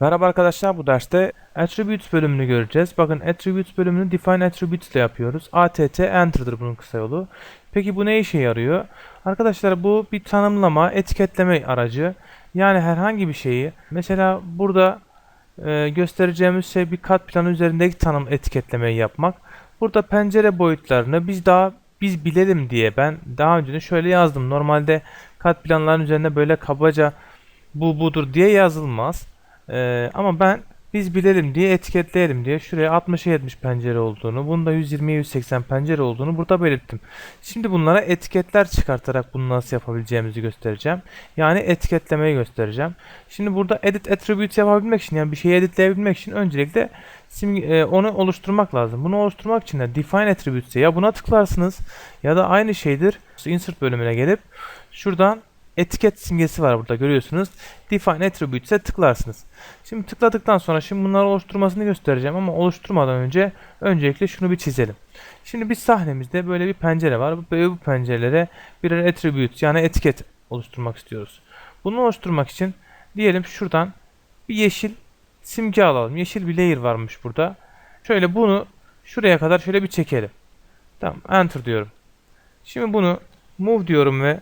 Merhaba arkadaşlar bu derste Attributes bölümünü göreceğiz. Bakın Attributes bölümünü Define Attributes ile yapıyoruz. ATT Enter'dır bunun kısa yolu. Peki bu ne işe yarıyor? Arkadaşlar bu bir tanımlama, etiketleme aracı. Yani herhangi bir şeyi mesela burada e, göstereceğimiz şey bir kat planı üzerindeki tanım etiketlemeyi yapmak. Burada pencere boyutlarını biz daha biz bilelim diye ben daha önce de şöyle yazdım. Normalde kat planların üzerinde böyle kabaca bu budur diye yazılmaz. Ee, ama ben biz bilelim diye etiketleyelim diye şuraya 60'a 70 pencere olduğunu, bunda 120'ye 180 pencere olduğunu burada belirttim. Şimdi bunlara etiketler çıkartarak bunu nasıl yapabileceğimizi göstereceğim. Yani etiketlemeyi göstereceğim. Şimdi burada edit attribute yapabilmek için yani bir şeyi editleyebilmek için öncelikle e, onu oluşturmak lazım. Bunu oluşturmak için de define attributes'e ya buna tıklarsınız ya da aynı şeydir insert bölümüne gelip şuradan etiket simgesi var burada görüyorsunuz. Define Attributes'e tıklarsınız. Şimdi tıkladıktan sonra şimdi bunları oluşturmasını göstereceğim ama oluşturmadan önce öncelikle şunu bir çizelim. Şimdi biz sahnemizde böyle bir pencere var. Bu, bu pencerelere birer attribute yani etiket oluşturmak istiyoruz. Bunu oluşturmak için diyelim şuradan bir yeşil simge alalım. Yeşil bir layer varmış burada. Şöyle bunu şuraya kadar şöyle bir çekelim. Tamam enter diyorum. Şimdi bunu move diyorum ve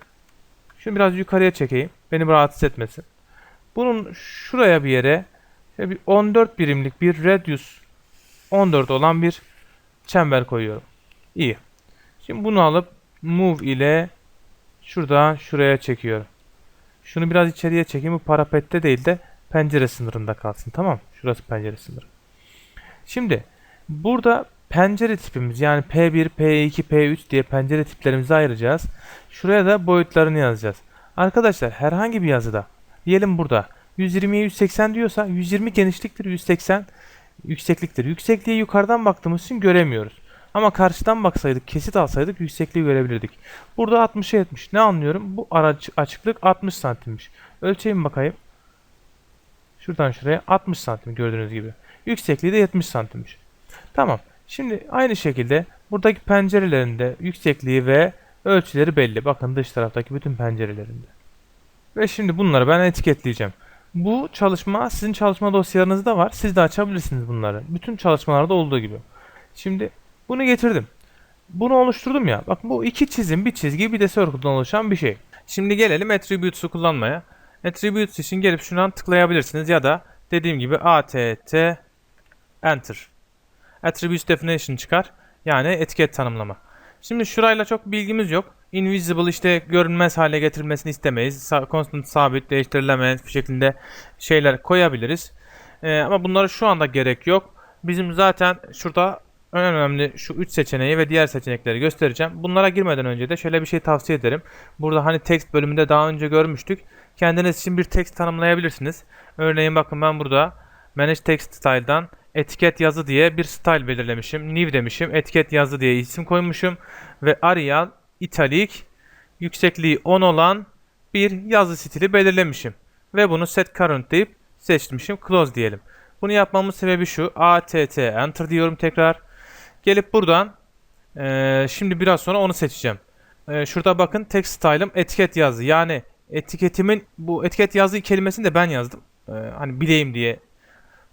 şunu biraz yukarıya çekeyim. Beni rahatsız etmesin. Bunun şuraya bir yere bir 14 birimlik bir radius 14 olan bir çember koyuyorum. İyi. Şimdi bunu alıp move ile şuradan şuraya çekiyorum. Şunu biraz içeriye çekeyim. Bu parapette değil de pencere sınırında kalsın. Tamam. Şurası pencere sınırı. Şimdi burada pencere tipimiz yani P1, P2, P3 diye pencere tiplerimizi ayıracağız. Şuraya da boyutlarını yazacağız. Arkadaşlar herhangi bir yazıda diyelim burada 120'ye 180 diyorsa 120 genişliktir 180 yüksekliktir. Yüksekliği yukarıdan baktığımız için göremiyoruz. Ama karşıdan baksaydık kesit alsaydık yüksekliği görebilirdik. Burada 60'a 70 ne anlıyorum? Bu araç açıklık 60 santimmiş. Ölçeyim bakayım. Şuradan şuraya 60 santim gördüğünüz gibi. Yüksekliği de 70 santimmiş. Tamam. Şimdi aynı şekilde buradaki pencerelerinde yüksekliği ve ölçüleri belli. Bakın dış taraftaki bütün pencerelerinde. Ve şimdi bunları ben etiketleyeceğim. Bu çalışma sizin çalışma dosyalarınızda var. Siz de açabilirsiniz bunları. Bütün çalışmalarda olduğu gibi. Şimdi bunu getirdim. Bunu oluşturdum ya. Bak bu iki çizim, bir çizgi, bir de circle'dan oluşan bir şey. Şimdi gelelim attributes'u kullanmaya. Attributes için gelip şuradan tıklayabilirsiniz ya da dediğim gibi att enter. Attributes definition çıkar. Yani etiket tanımlama. Şimdi şurayla çok bilgimiz yok. Invisible işte görünmez hale getirilmesini istemeyiz. Constant sabit değiştirilemez bir şekilde şeyler koyabiliriz. Ee, ama bunları şu anda gerek yok. Bizim zaten şurada en önemli şu 3 seçeneği ve diğer seçenekleri göstereceğim. Bunlara girmeden önce de şöyle bir şey tavsiye ederim. Burada hani text bölümünde daha önce görmüştük. Kendiniz için bir text tanımlayabilirsiniz. Örneğin bakın ben burada Manage Text Style'dan etiket yazı diye bir style belirlemişim. New demişim. Etiket yazı diye isim koymuşum. Ve Arial italic yüksekliği 10 olan bir yazı stili belirlemişim. Ve bunu set current deyip seçmişim. Close diyelim. Bunu yapmamın sebebi şu. att enter diyorum tekrar. Gelip buradan e, şimdi biraz sonra onu seçeceğim. E, şurada bakın text style'ım etiket yazı. Yani etiketimin bu etiket yazı kelimesini de ben yazdım. E, hani bileyim diye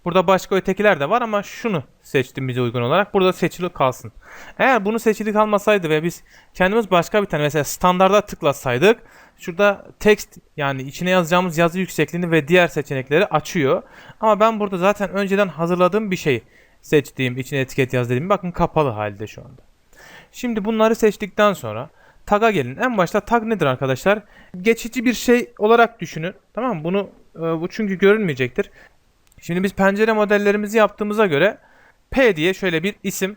Burada başka ötekiler de var ama şunu seçtim bize uygun olarak. Burada seçili kalsın. Eğer bunu seçili kalmasaydı ve biz kendimiz başka bir tane mesela standarda tıklasaydık şurada text yani içine yazacağımız yazı yüksekliğini ve diğer seçenekleri açıyor. Ama ben burada zaten önceden hazırladığım bir şey seçtiğim içine etiket yaz dediğim bakın kapalı halde şu anda. Şimdi bunları seçtikten sonra tag'a gelin. En başta tag nedir arkadaşlar? Geçici bir şey olarak düşünün. Tamam mı? Bunu bu çünkü görünmeyecektir. Şimdi biz pencere modellerimizi yaptığımıza göre P diye şöyle bir isim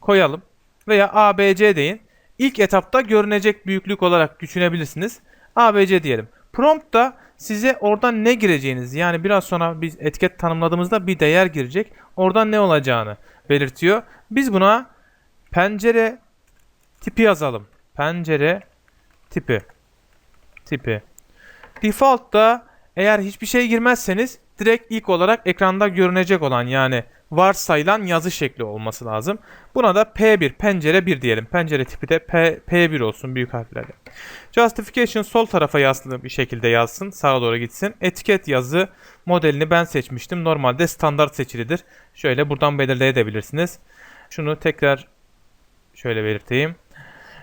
koyalım veya ABC deyin. İlk etapta görünecek büyüklük olarak düşünebilirsiniz. ABC diyelim. Prompt'ta size oradan ne gireceğiniz yani biraz sonra biz etiket tanımladığımızda bir değer girecek. Oradan ne olacağını belirtiyor. Biz buna pencere tipi yazalım. Pencere tipi. Tipi. Default'ta eğer hiçbir şey girmezseniz direkt ilk olarak ekranda görünecek olan yani varsayılan yazı şekli olması lazım. Buna da P1 pencere 1 diyelim. Pencere tipi de P, P1 olsun büyük harflerle. Justification sol tarafa yazılı bir şekilde yazsın. Sağa doğru gitsin. Etiket yazı modelini ben seçmiştim. Normalde standart seçilidir. Şöyle buradan belirleyebilirsiniz. Şunu tekrar şöyle belirteyim.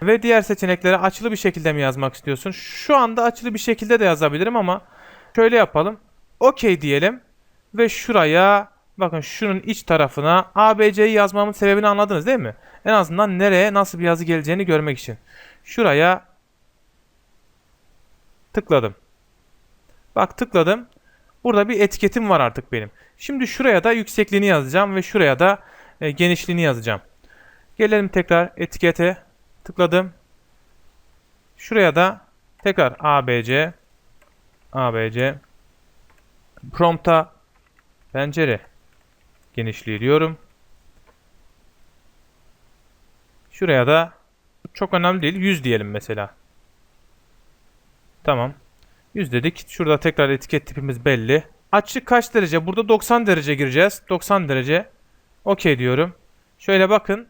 Ve diğer seçenekleri açılı bir şekilde mi yazmak istiyorsun? Şu anda açılı bir şekilde de yazabilirim ama şöyle yapalım. OK diyelim. Ve şuraya bakın şunun iç tarafına ABC'yi yazmamın sebebini anladınız değil mi? En azından nereye nasıl bir yazı geleceğini görmek için. Şuraya tıkladım. Bak tıkladım. Burada bir etiketim var artık benim. Şimdi şuraya da yüksekliğini yazacağım ve şuraya da e, genişliğini yazacağım. Gelelim tekrar etikete. Tıkladım. Şuraya da tekrar ABC ABC prompta pencere genişliği diyorum. Şuraya da çok önemli değil 100 diyelim mesela. Tamam. 100 dedik. Şurada tekrar etiket tipimiz belli. Açı kaç derece? Burada 90 derece gireceğiz. 90 derece. Okey diyorum. Şöyle bakın.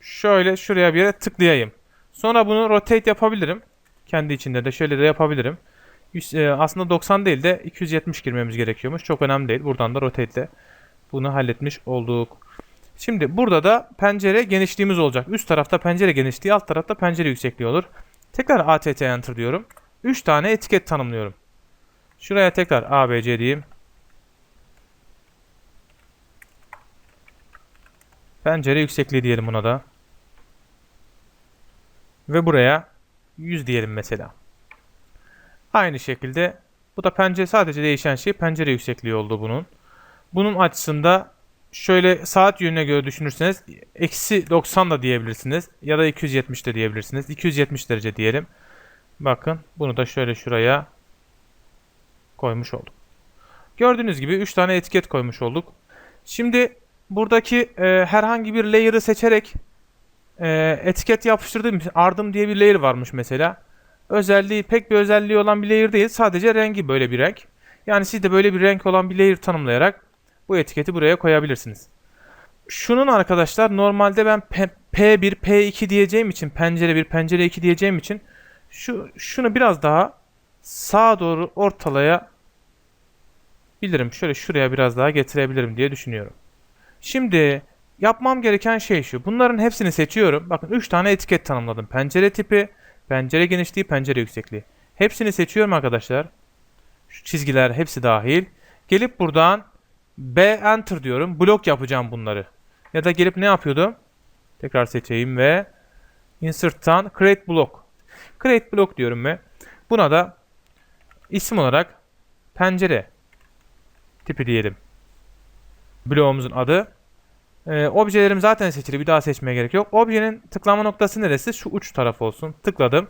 Şöyle şuraya bir yere tıklayayım. Sonra bunu rotate yapabilirim. Kendi içinde de şöyle de yapabilirim. Yüz- e, aslında 90 değil de 270 girmemiz gerekiyormuş. Çok önemli değil. Buradan da rotate ile bunu halletmiş olduk. Şimdi burada da pencere genişliğimiz olacak. Üst tarafta pencere genişliği, alt tarafta pencere yüksekliği olur. Tekrar ATT enter diyorum. 3 tane etiket tanımlıyorum. Şuraya tekrar ABC diyeyim. Pencere yüksekliği diyelim buna da. Ve buraya 100 diyelim mesela. Aynı şekilde bu da pencere sadece değişen şey pencere yüksekliği oldu bunun. Bunun açısında şöyle saat yönüne göre düşünürseniz eksi 90 da diyebilirsiniz ya da 270 de diyebilirsiniz. 270 derece diyelim. Bakın bunu da şöyle şuraya koymuş olduk. Gördüğünüz gibi 3 tane etiket koymuş olduk. Şimdi buradaki e, herhangi bir layer'ı seçerek e, etiket yapıştırdığım ardım diye bir layer varmış mesela. Özelliği pek bir özelliği olan bir layer değil. Sadece rengi böyle bir renk. Yani siz de böyle bir renk olan bir layer tanımlayarak bu etiketi buraya koyabilirsiniz. Şunun arkadaşlar normalde ben P- P1, P2 diyeceğim için pencere 1, pencere 2 diyeceğim için şu şunu biraz daha sağa doğru ortalaya bilirim. Şöyle şuraya biraz daha getirebilirim diye düşünüyorum. Şimdi yapmam gereken şey şu. Bunların hepsini seçiyorum. Bakın 3 tane etiket tanımladım. Pencere tipi, pencere genişliği, pencere yüksekliği. Hepsini seçiyorum arkadaşlar. Şu çizgiler hepsi dahil. Gelip buradan B enter diyorum. Blok yapacağım bunları. Ya da gelip ne yapıyordum? Tekrar seçeyim ve insert'tan create block. Create block diyorum ve buna da isim olarak pencere tipi diyelim. Bloğumuzun adı. Ee, objelerim zaten seçili. Bir daha seçmeye gerek yok. Objenin tıklama noktası neresi? Şu uç taraf olsun. Tıkladım.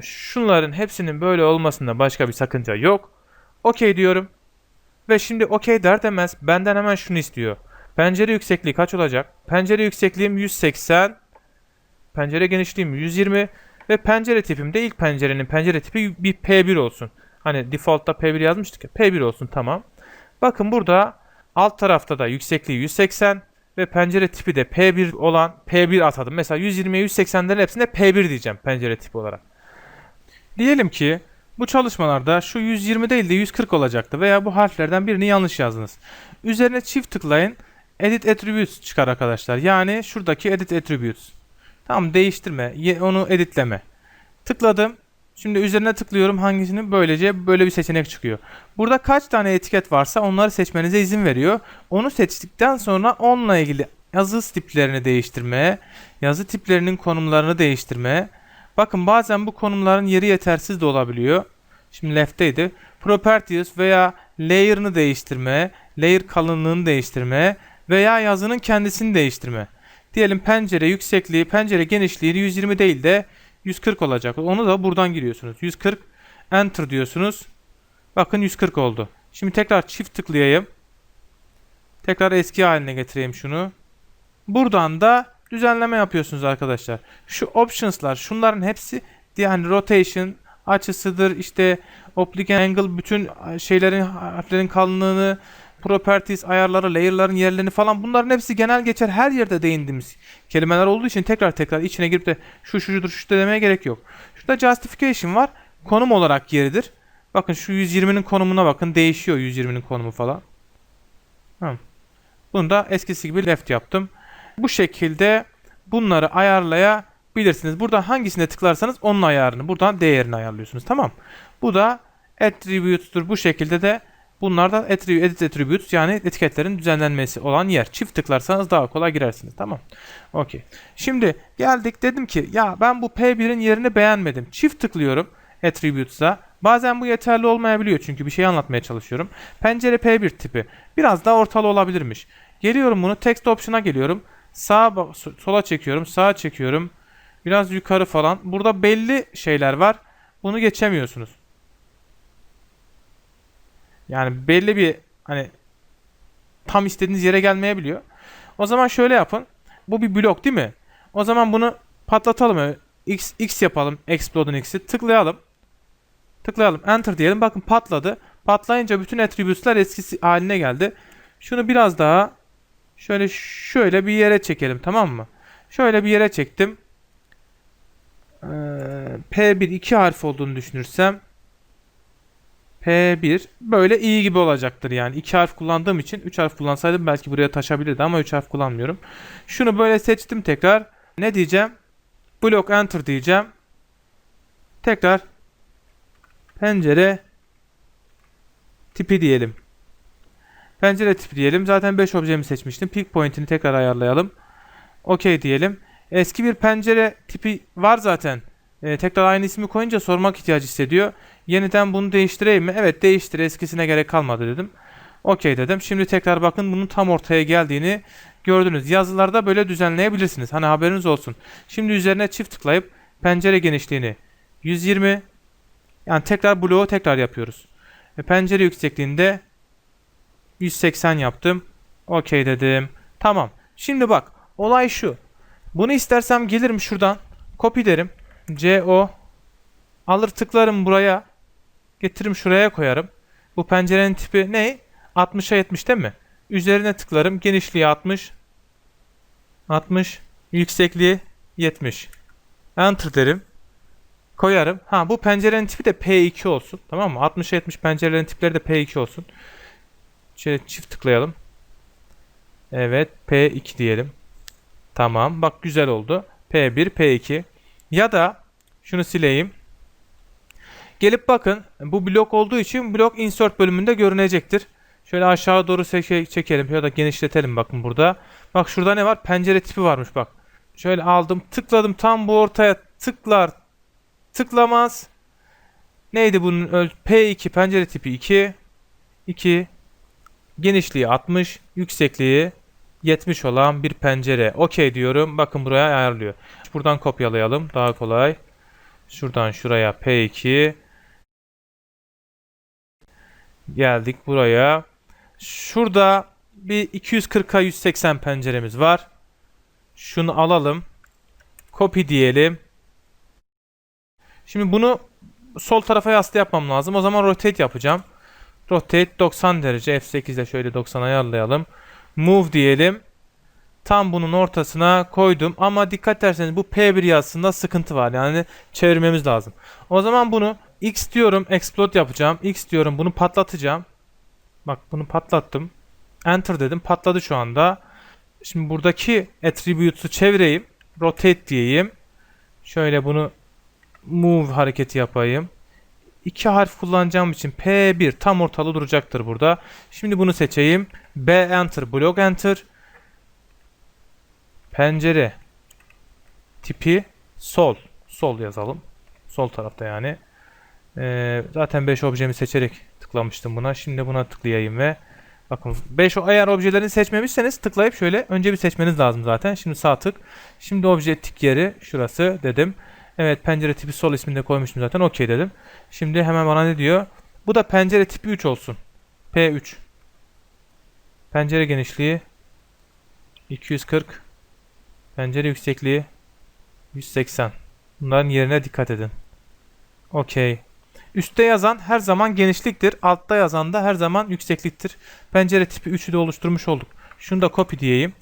Şunların hepsinin böyle olmasında başka bir sakınca yok. OK diyorum. Ve şimdi OK der demez benden hemen şunu istiyor. Pencere yüksekliği kaç olacak? Pencere yüksekliğim 180. Pencere genişliğim 120. Ve pencere tipim de ilk pencerenin pencere tipi bir P1 olsun. Hani default'ta P1 yazmıştık ya. P1 olsun tamam. Bakın burada alt tarafta da yüksekliği 180 ve pencere tipi de P1 olan P1 atadım. Mesela 120'ye 180'lerin hepsine P1 diyeceğim pencere tipi olarak. Diyelim ki bu çalışmalarda şu 120 değil de 140 olacaktı veya bu harflerden birini yanlış yazdınız. Üzerine çift tıklayın. Edit Attributes çıkar arkadaşlar. Yani şuradaki Edit Attributes. Tamam değiştirme. Onu editleme. Tıkladım. Şimdi üzerine tıklıyorum hangisini böylece böyle bir seçenek çıkıyor. Burada kaç tane etiket varsa onları seçmenize izin veriyor. Onu seçtikten sonra onunla ilgili yazı tiplerini değiştirmeye, yazı tiplerinin konumlarını değiştirmeye. Bakın bazen bu konumların yeri yetersiz de olabiliyor. Şimdi left'teydi. Properties veya layer'ını değiştirme, layer kalınlığını değiştirme veya yazının kendisini değiştirme. Diyelim pencere yüksekliği, pencere genişliği 120 değil de 140 olacak. Onu da buradan giriyorsunuz. 140 enter diyorsunuz. Bakın 140 oldu. Şimdi tekrar çift tıklayayım. Tekrar eski haline getireyim şunu. Buradan da düzenleme yapıyorsunuz arkadaşlar. Şu options'lar şunların hepsi yani rotation açısıdır işte oblique angle bütün şeylerin harflerin kalınlığını properties, ayarları, layer'ların yerlerini falan bunların hepsi genel geçer her yerde değindiğimiz kelimeler olduğu için tekrar tekrar içine girip de şu şucudur şu demeye gerek yok. Şurada justification var. Konum olarak yeridir. Bakın şu 120'nin konumuna bakın. Değişiyor 120'nin konumu falan. Tamam. Bunu da eskisi gibi left yaptım. Bu şekilde bunları ayarlayabilirsiniz. Burada hangisine tıklarsanız onun ayarını, buradan değerini ayarlıyorsunuz. Tamam. Bu da attributes'tur. Bu şekilde de bunlar da attribute, edit attributes yani etiketlerin düzenlenmesi olan yer. Çift tıklarsanız daha kolay girersiniz. Tamam. Okey. Şimdi geldik dedim ki ya ben bu P1'in yerini beğenmedim. Çift tıklıyorum attributes'a. Bazen bu yeterli olmayabiliyor çünkü bir şey anlatmaya çalışıyorum. Pencere P1 tipi. Biraz daha ortalı olabilirmiş. Geliyorum bunu text option'a geliyorum. Sağa sola çekiyorum, sağa çekiyorum. Biraz yukarı falan. Burada belli şeyler var. Bunu geçemiyorsunuz. Yani belli bir hani tam istediğiniz yere gelmeyebiliyor. O zaman şöyle yapın. Bu bir blok değil mi? O zaman bunu patlatalım. X, X yapalım. Explode'un X'i. Tıklayalım. Tıklayalım. Enter diyelim. Bakın patladı. Patlayınca bütün attributes'lar eskisi haline geldi. Şunu biraz daha şöyle şöyle bir yere çekelim tamam mı? Şöyle bir yere çektim. Ee, P1 iki harf olduğunu düşünürsem P1 böyle iyi gibi olacaktır yani. iki harf kullandığım için 3 harf kullansaydım belki buraya taşabilirdi ama 3 harf kullanmıyorum. Şunu böyle seçtim tekrar. Ne diyeceğim? Block enter diyeceğim. Tekrar pencere tipi diyelim. Pencere tipi diyelim. Zaten 5 objemi seçmiştim. Peak point'ini tekrar ayarlayalım. OK diyelim. Eski bir pencere tipi var zaten. Ee, tekrar aynı ismi koyunca sormak ihtiyacı hissediyor. Yeniden bunu değiştireyim mi? Evet değiştir. Eskisine gerek kalmadı dedim. OK dedim. Şimdi tekrar bakın bunun tam ortaya geldiğini gördünüz. Yazılarda böyle düzenleyebilirsiniz. Hani haberiniz olsun. Şimdi üzerine çift tıklayıp pencere genişliğini 120 yani tekrar bloğu tekrar yapıyoruz. Ve pencere yüksekliğinde 180 yaptım. OK dedim. Tamam. Şimdi bak olay şu. Bunu istersem gelirim şuradan. Copy derim. CO alır tıklarım buraya. Getiririm şuraya koyarım. Bu pencerenin tipi ne? 60'a 70 değil mi? Üzerine tıklarım. Genişliği 60. 60. Yüksekliği 70. Enter derim. Koyarım. Ha bu pencerenin tipi de P2 olsun. Tamam mı? 60'a 70 pencerelerin tipleri de P2 olsun. Şöyle çift tıklayalım. Evet P2 diyelim. Tamam. Bak güzel oldu. P1, P2. Ya da şunu sileyim. Gelip bakın. Bu blok olduğu için blok insert bölümünde görünecektir. Şöyle aşağı doğru çeke- çekelim ya da genişletelim bakın burada. Bak şurada ne var? Pencere tipi varmış bak. Şöyle aldım, tıkladım tam bu ortaya tıklar, tıklamaz. Neydi bunun öl P2 pencere tipi 2. 2 genişliği 60, yüksekliği 70 olan bir pencere. Okey diyorum. Bakın buraya ayarlıyor. Buradan kopyalayalım. Daha kolay. Şuradan şuraya P2. Geldik buraya. Şurada bir 240'a 180 penceremiz var. Şunu alalım. Copy diyelim. Şimdi bunu sol tarafa yaslı yapmam lazım. O zaman rotate yapacağım. Rotate 90 derece. F8 ile şöyle 90 ayarlayalım. Move diyelim. Tam bunun ortasına koydum. Ama dikkat ederseniz bu P1 yazısında sıkıntı var. Yani çevirmemiz lazım. O zaman bunu X diyorum. Explode yapacağım. X diyorum. Bunu patlatacağım. Bak bunu patlattım. Enter dedim. Patladı şu anda. Şimdi buradaki attributes'u çevireyim. Rotate diyeyim. Şöyle bunu move hareketi yapayım. İki harf kullanacağım için P1 tam ortalı duracaktır burada. Şimdi bunu seçeyim. B enter, block enter. Pencere tipi sol. Sol yazalım. Sol tarafta yani. Ee, zaten 5 objemi seçerek tıklamıştım buna. Şimdi buna tıklayayım ve bakın 5 eğer objelerini seçmemişseniz tıklayıp şöyle önce bir seçmeniz lazım zaten. Şimdi sağ tık. Şimdi obje tik yeri şurası dedim. Evet pencere tipi sol ismini de koymuştum zaten. Okey dedim. Şimdi hemen bana ne diyor? Bu da pencere tipi 3 olsun. P3. Pencere genişliği 240. Pencere yüksekliği 180. Bunların yerine dikkat edin. Okey. Üstte yazan her zaman genişliktir. Altta yazan da her zaman yüksekliktir. Pencere tipi 3'ü de oluşturmuş olduk. Şunu da copy diyeyim.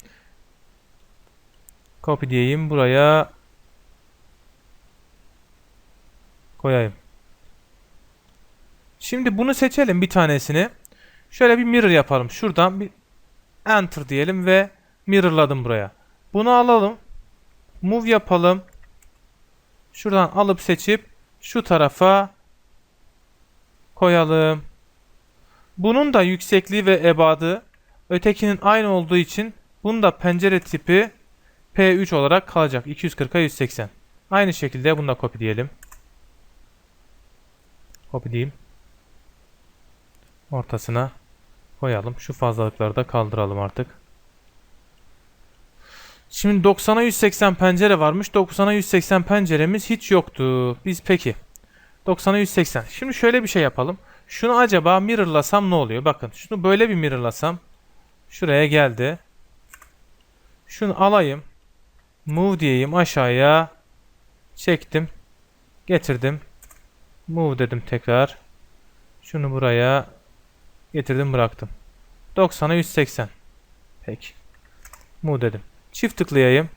Copy diyeyim. Buraya koyayım. Şimdi bunu seçelim bir tanesini. Şöyle bir mirror yapalım. Şuradan bir enter diyelim ve mirrorladım buraya. Bunu alalım. Move yapalım. Şuradan alıp seçip şu tarafa koyalım. Bunun da yüksekliği ve ebadı ötekinin aynı olduğu için bunun da pencere tipi P3 olarak kalacak. 240'a 180. Aynı şekilde bunu da copy diyelim. Copy diyeyim. Ortasına koyalım. Şu fazlalıkları da kaldıralım artık. Şimdi 90'a 180 pencere varmış. 90'a 180 penceremiz hiç yoktu. Biz peki. 90'a 180. Şimdi şöyle bir şey yapalım. Şunu acaba mirrorlasam ne oluyor? Bakın şunu böyle bir mirrorlasam. Şuraya geldi. Şunu alayım. Move diyeyim aşağıya. Çektim. Getirdim. Move dedim tekrar. Şunu buraya getirdim bıraktım. 90'a 180. Peki. Move dedim. Çift tıklayayım.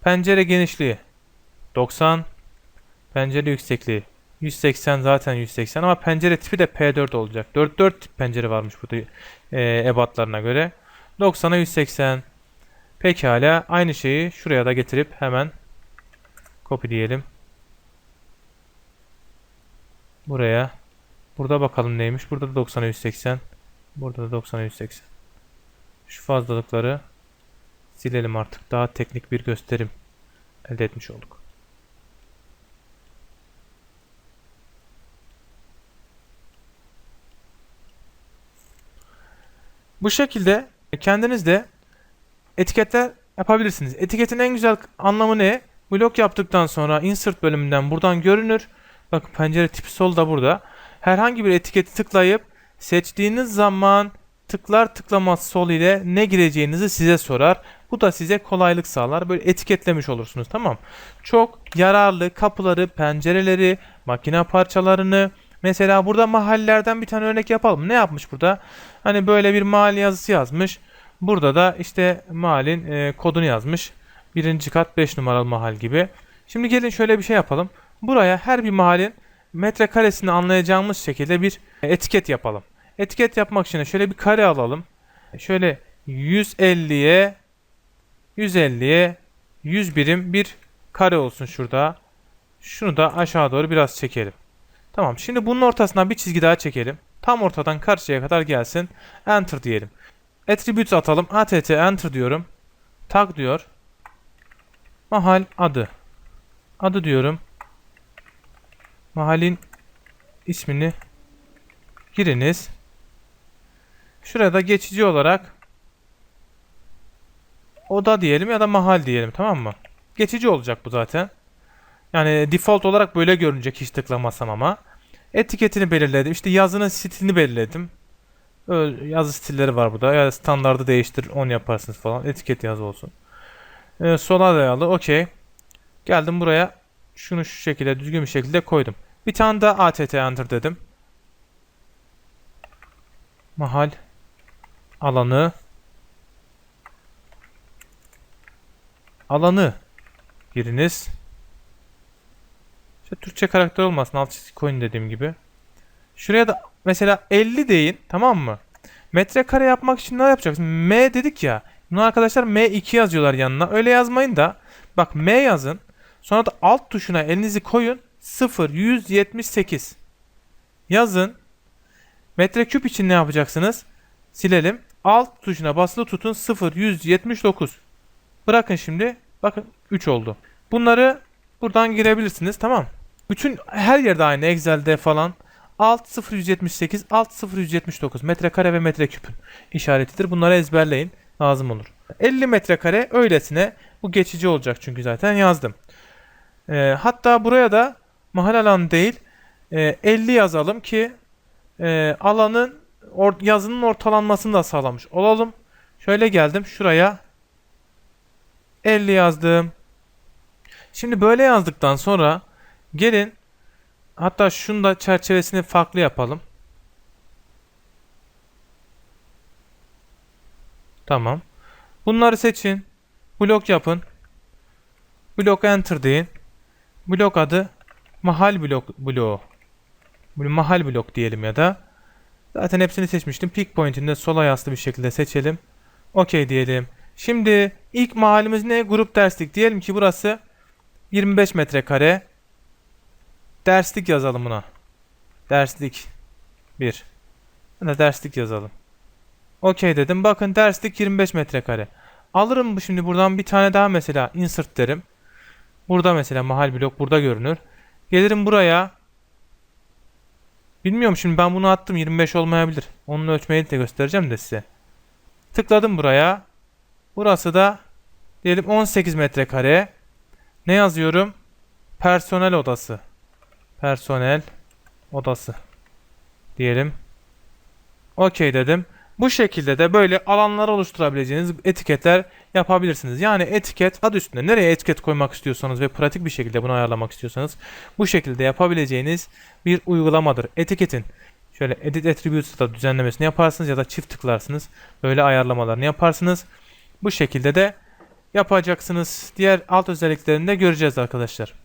Pencere genişliği 90. Pencere yüksekliği 180 zaten 180 ama pencere tipi de P4 olacak. 4 4 tip pencere varmış burada e, ebatlarına göre. 90'a 180. Pekala aynı şeyi şuraya da getirip hemen copy diyelim. Buraya. Burada bakalım neymiş. Burada da 90'a 180. Burada da 90'a 180. Şu fazlalıkları silelim artık. Daha teknik bir gösterim elde etmiş olduk. Bu şekilde kendiniz de etiketler yapabilirsiniz. Etiketin en güzel anlamı ne? Blok yaptıktan sonra insert bölümünden buradan görünür. Bakın pencere tipi sol da burada. Herhangi bir etiketi tıklayıp seçtiğiniz zaman tıklar tıklamaz sol ile ne gireceğinizi size sorar. Bu da size kolaylık sağlar. Böyle etiketlemiş olursunuz tamam. Çok yararlı kapıları, pencereleri, makine parçalarını mesela burada mahallelerden bir tane örnek yapalım. Ne yapmış burada? Hani böyle bir mahalle yazısı yazmış. Burada da işte mahalin e, kodunu yazmış. Birinci kat 5 numaralı mahal gibi. Şimdi gelin şöyle bir şey yapalım. Buraya her bir mahalin metrekaresini anlayacağımız şekilde bir etiket yapalım. Etiket yapmak için şöyle bir kare alalım. Şöyle 150'ye 150'ye 100 birim bir kare olsun şurada. Şunu da aşağı doğru biraz çekelim. Tamam şimdi bunun ortasından bir çizgi daha çekelim. Tam ortadan karşıya kadar gelsin. Enter diyelim. Attributes atalım. att enter diyorum. Tag diyor. Mahal adı. Adı diyorum. Mahalin ismini giriniz. Şurada geçici olarak oda diyelim ya da mahal diyelim tamam mı? Geçici olacak bu zaten. Yani default olarak böyle görünecek hiç tıklamasam ama. Etiketini belirledim. İşte yazının stilini belirledim. Öyle yazı stilleri var burada. Ya standardı değiştir 10 yaparsınız falan. Etiket yazı olsun. Ee, sola dayalı. Okey. Geldim buraya. Şunu şu şekilde düzgün bir şekilde koydum. Bir tane daha att enter dedim. Mahal alanı alanı giriniz. İşte Türkçe karakter olmasın. Alt çizgi koyun dediğim gibi. Şuraya da mesela 50 deyin. Tamam mı? Metrekare yapmak için ne yapacaksın? M dedik ya. Bunu arkadaşlar M2 yazıyorlar yanına. Öyle yazmayın da. Bak M yazın. Sonra da alt tuşuna elinizi koyun. 0 178 yazın. Metreküp için ne yapacaksınız? Silelim. Alt tuşuna basılı tutun 0 179. Bırakın şimdi. Bakın 3 oldu. Bunları buradan girebilirsiniz. Tamam. Bütün her yerde aynı Excel'de falan. Alt 0178, alt 0179 metrekare ve metreküpün işaretidir. Bunları ezberleyin. Lazım olur. 50 metrekare öylesine bu geçici olacak çünkü zaten yazdım. Ee, hatta buraya da mahal alanı değil e, 50 yazalım ki e, alanın or, yazının ortalanmasını da sağlamış olalım. Şöyle geldim şuraya 50 yazdım. Şimdi böyle yazdıktan sonra gelin Hatta şunu da çerçevesini farklı yapalım. Tamam. Bunları seçin. Blok yapın. Blok enter deyin. Blok adı mahal blok bloğu. Mahal blok diyelim ya da. Zaten hepsini seçmiştim. Pick point'ini de sola bir şekilde seçelim. OK diyelim. Şimdi ilk mahallimiz ne? Grup derslik. Diyelim ki burası 25 metrekare. Derslik yazalım buna. Derslik 1. Ben de derslik yazalım. OK dedim. Bakın derslik 25 metrekare. Alırım şimdi buradan bir tane daha mesela insert derim. Burada mesela mahal blok burada görünür. Gelirim buraya. Bilmiyorum şimdi ben bunu attım 25 olmayabilir. Onun ölçmeyi de göstereceğim de size. Tıkladım buraya. Burası da diyelim 18 metrekare. Ne yazıyorum? Personel odası. Personel odası. Diyelim. Okey dedim. Bu şekilde de böyle alanlar oluşturabileceğiniz etiketler yapabilirsiniz. Yani etiket adı üstünde nereye etiket koymak istiyorsanız ve pratik bir şekilde bunu ayarlamak istiyorsanız bu şekilde yapabileceğiniz bir uygulamadır. Etiketin şöyle edit attributes'ta düzenlemesini yaparsınız ya da çift tıklarsınız. Böyle ayarlamalarını yaparsınız. Bu şekilde de yapacaksınız. Diğer alt özelliklerini de göreceğiz arkadaşlar.